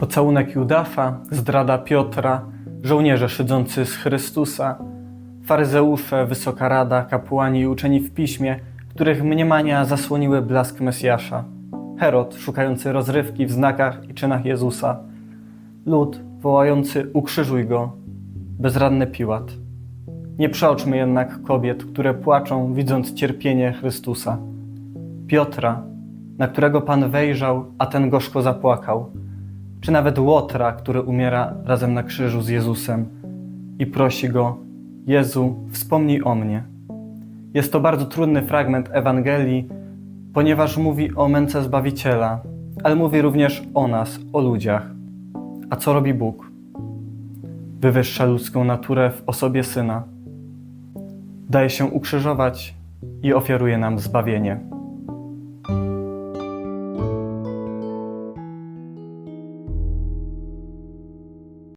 Pocałunek Judafa, zdrada Piotra, żołnierze szydzący z Chrystusa, faryzeusze, wysoka rada, kapłani i uczeni w piśmie, których mniemania zasłoniły blask Mesjasza, Herod szukający rozrywki w znakach i czynach Jezusa, lud wołający ukrzyżuj go, bezradny Piłat. Nie przeoczmy jednak kobiet, które płaczą, widząc cierpienie Chrystusa. Piotra, na którego Pan wejrzał, a ten gorzko zapłakał, czy nawet Łotra, który umiera razem na krzyżu z Jezusem i prosi go: Jezu, wspomnij o mnie. Jest to bardzo trudny fragment Ewangelii, ponieważ mówi o męce Zbawiciela, ale mówi również o nas, o ludziach. A co robi Bóg? Wywyższa ludzką naturę w osobie Syna. Daje się ukrzyżować i ofiaruje nam zbawienie.